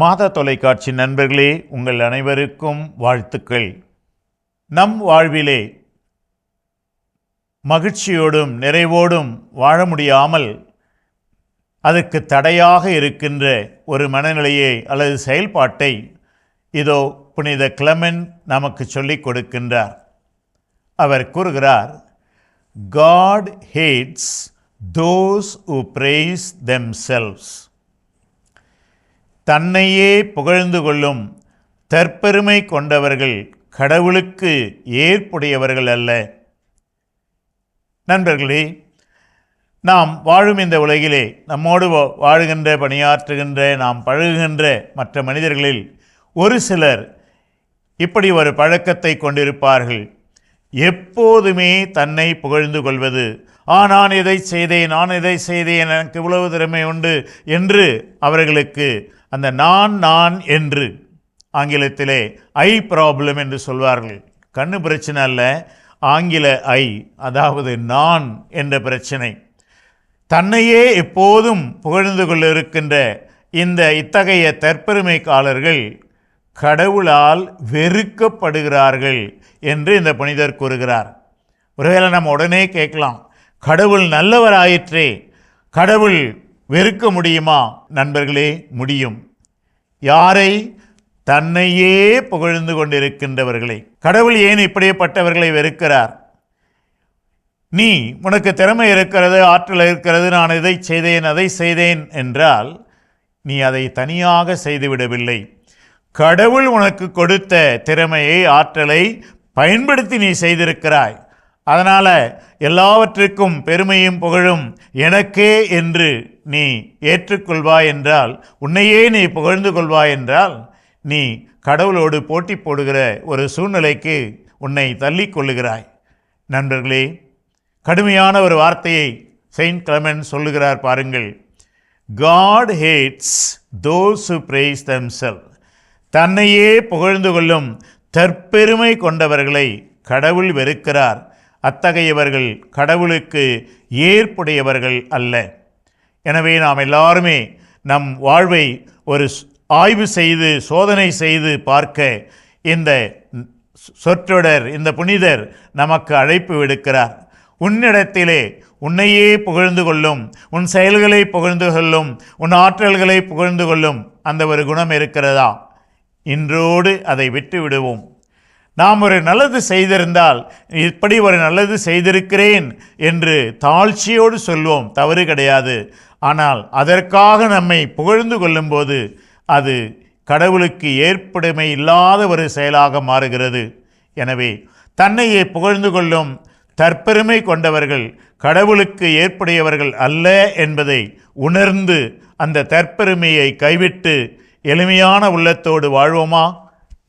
மாத தொலைக்காட்சி நண்பர்களே உங்கள் அனைவருக்கும் வாழ்த்துக்கள். நம் வாழ்விலே மகிழ்ச்சியோடும் நிறைவோடும் வாழ முடியாமல் அதற்கு தடையாக இருக்கின்ற ஒரு மனநிலையை அல்லது செயல்பாட்டை இதோ புனித கிளமன் நமக்கு சொல்லிக் கொடுக்கின்றார். அவர் கூறுகிறார் God hates those who praise themselves தன்னையே புகழ்ந்து கொள்ளும் தற்பெருமை கொண்டவர்கள் கடவுளுக்கு ஏற்புடையவர்கள் அல்ல. நண்பர்களே நாம் வாழும் இந்த உலகிலே நம்மோடு வா- வாழுகின்ற பணியாற்றுகின்ற நாம் பழகுகின்ற மற்ற மனிதர்களில் ஒரு சிலர் இப்படி ஒரு பழக்கத்தை கொண்டிருப்பார்கள். எப்போதுமே தன்னை புகழ்ந்து கொள்வது ஆ நான் இதை செய்தேன் நான் இதை செய்தேன் எனக்கு இவ்வளவு திறமை உண்டு என்று அவர்களுக்கு அந்த நான் நான் என்று ஆங்கிலத்திலே ஐ ப்ராப்ளம் என்று சொல்வார்கள். கண்ணு பிரச்சனை அல்ல ஆங்கில ஐ அதாவது நான் என்ற பிரச்சனை. தன்னையே எப்போதும் புகழ்ந்து கொள்ளிருக்கின்ற இந்த இத்தகைய தற்பெருமைக்காரர்கள் கடவுளால் வெறுக்கப்படுகிறார்கள் என்று இந்த புனிதர் கூறுகிறார். ஒருவேளை நம்ம உடனே கேட்கலாம். கடவுள் நல்லவராயிற்றே கடவுள் வெறுக்க முடியுமா? நண்பர்களே முடியும். யாரை? தன்னையே புகழ்ந்து கொண்டிருக்கின்றவர்களை. கடவுள் ஏன் இப்படிப்பட்டவர்களை வெறுக்கிறார்? நீ உனக்கு திறமை இருக்கிறது ஆற்றல் இருக்கிறது நான் இதை செய்தேன் அதை செய்தேன் என்றால் நீ அதை தனியாக செய்துவிடவில்லை. கடவுள் உனக்கு கொடுத்த திறமையை ஆற்றலை பயன்படுத்தி நீ செய்திருக்கிறாய். அதனால் எல்லாவற்றுக்கும் பெருமையும் புகழும் எனக்கே என்று நீ ஏற்றுக்கொள்வாய் என்றால் உன்னையே நீ புகழ்ந்து கொள்வாய் என்றால் நீ கடவுளோடு போட்டி போடுகிற ஒரு சூழ்நிலைக்கு உன்னை தள்ளி கொள்ளுகிறாய். நண்பர்களே கடுமையான ஒரு வார்த்தையை செயின்ட் கிளமென் சொல்லுகிறார் பாருங்கள். God hates those who praise themselves தன்னையே புகழ்ந்து கொள்ளும் தற்பெருமை கொண்டவர்களை கடவுள் வெறுக்கிறார். அத்தகையவர்கள் கடவுளுக்கு ஏற்புடையவர்கள் அல்ல. எனவே நாம் எல்லாருமே நம் வாழ்வை ஒரு ஆய்வு செய்து சோதனை செய்து பார்க்க இந்த சொற்றொடர் இந்த புனிதர் நமக்கு அழைப்பு விடுக்கிறார். உன்னிடத்திலே உன்னையே புகழ்ந்து கொள்ளும் உன் செயல்களை புகழ்ந்து கொள்ளும் உன் ஆற்றல்களை புகழ்ந்து கொள்ளும் அந்த ஒரு குணம் இருக்கிறதா? இன்றோடு அதை விட்டு விடுவோம் நாம் ஒரு நல்லது செய்திருந்தால் இப்படி ஒரு நல்லது செய்திருக்கிறேன் என்று தாழ்ச்சியோடு சொல்வோம் தவறு கிடையாது. ஆனால் அதற்காக நம்மை புகழ்ந்து கொள்ளும்போது அது கடவுளுக்கு ஏற்புடைமை இல்லாத ஒரு செயலாக மாறுகிறது. எனவே தன்னையே புகழ்ந்து கொள்ளும் தற்பெருமை கொண்டவர்கள் கடவுளுக்கு ஏற்புடையவர்கள் அல்ல என்பதை உணர்ந்து அந்த தற்பெருமையை கைவிட்டு எளிமையான உள்ளத்தோடு வாழ்வோமா?